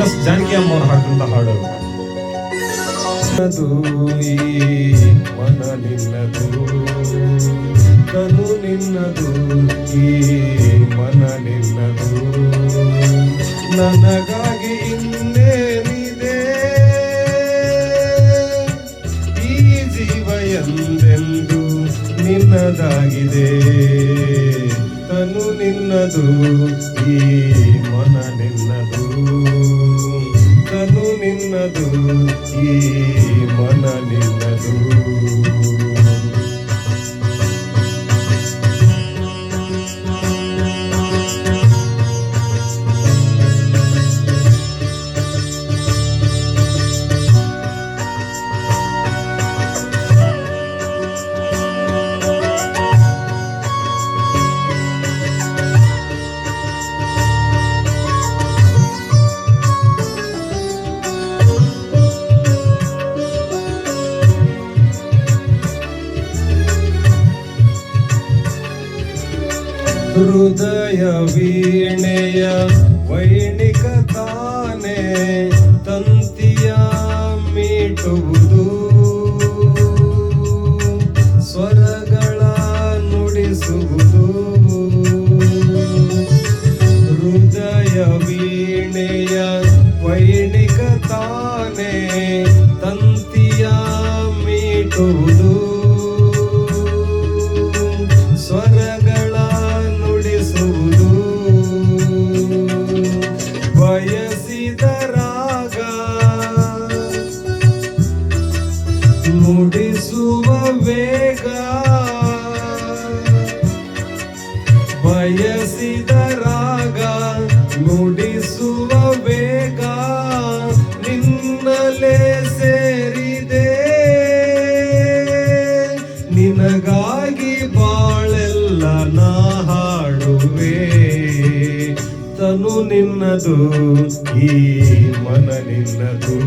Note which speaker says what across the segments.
Speaker 1: S, Janaki ಅಮ್ಮ ಅವ್ರು ಹಾಕಂತ ಹಾಡು
Speaker 2: ಮನ ನಿನ್ನದು ತನು ನಿನ್ನದು ಈ ಮನ ನಿನ್ನದು ನನಗಾಗಿ ಇನ್ನೇನಿದೆ? ಈ ಜೀವ ಎಂದೆಂದು ನಿನ್ನದಾಗಿದೆ? ತನು ನಿನ್ನದು ಈ ಈ ಹೃದಯ ವೀಣೆಯ ವೈಣಿಕ ತಾನೆ ತಂತಿಯ ಮೀಟುವುದು. ಸ್ವರಗಳ ನುಡಿಸುವುದು. ಹೃದಯ ವೀಣೆಯ ವೈಣಿಕ ತಾನೆ ತಂತಿಯ ಮೀಟುವುದು. ವೇಗ ಬಯಸಿದ ರಾಗ ನುಡಿಸುವ ಬೇಗ ನಿನ್ನಲೇ ಸೇರಿದೆ. ನಿನಗಾಗಿ ಬಾಳೆಲ್ಲ ನಾ ಹಾಡುವೆ. ತನು ನಿನ್ನದು, ಈ ಮನ ನಿನ್ನದು.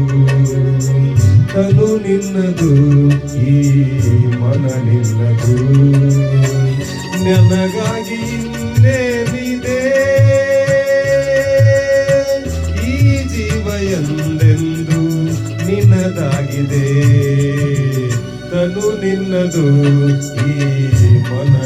Speaker 2: ತನು ನಿನ್ನದು, ಈ ಮನ ನಿನ್ನದು. ನನಗಾಗಿ ಇನ್ನೇನಿದೆ? ಈ ಜೀವ ಎಂದೆಂದು ನಿನ್ನದಾಗಿದೆ. ತನು ನಿನ್ನದು, ಈ ಮನ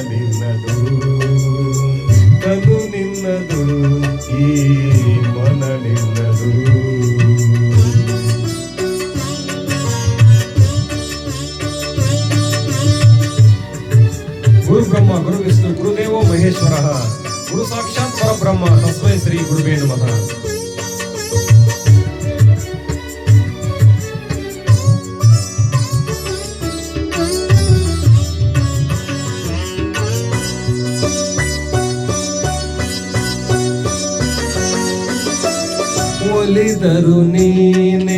Speaker 2: సాక్షాత్ పరబ్రహ్మ తస్మై శ్రీ గురువే నమ. పోలిదరు నేనే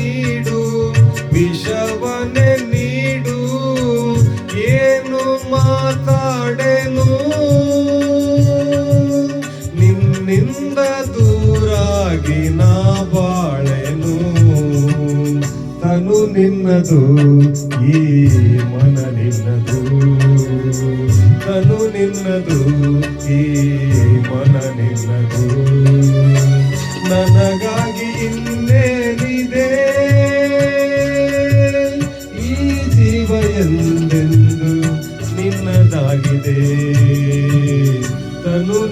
Speaker 2: ನೀಡು ವಿಷವನೆ ನೀಡು, ಏನು ಮಾತಾಡೆನು? ನಿನ್ನಿಂದ ದೂರಾಗಿ ನಾ ಬಾಳೆನು. ತನು ನಿನ್ನದು, ಈ ಮನ ನಿನ್ನದು. ತನು ನಿನ್ನದು, ಈ ಮನ ನಿನ್ನದು. ನನಗಾಗಿ ಇನ್ನೇನಿದೆ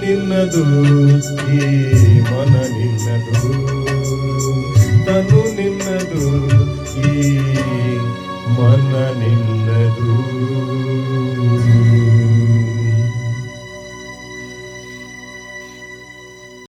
Speaker 2: ನಿನ್ನದು ಈ ಮನ ನಿನ್ನದು.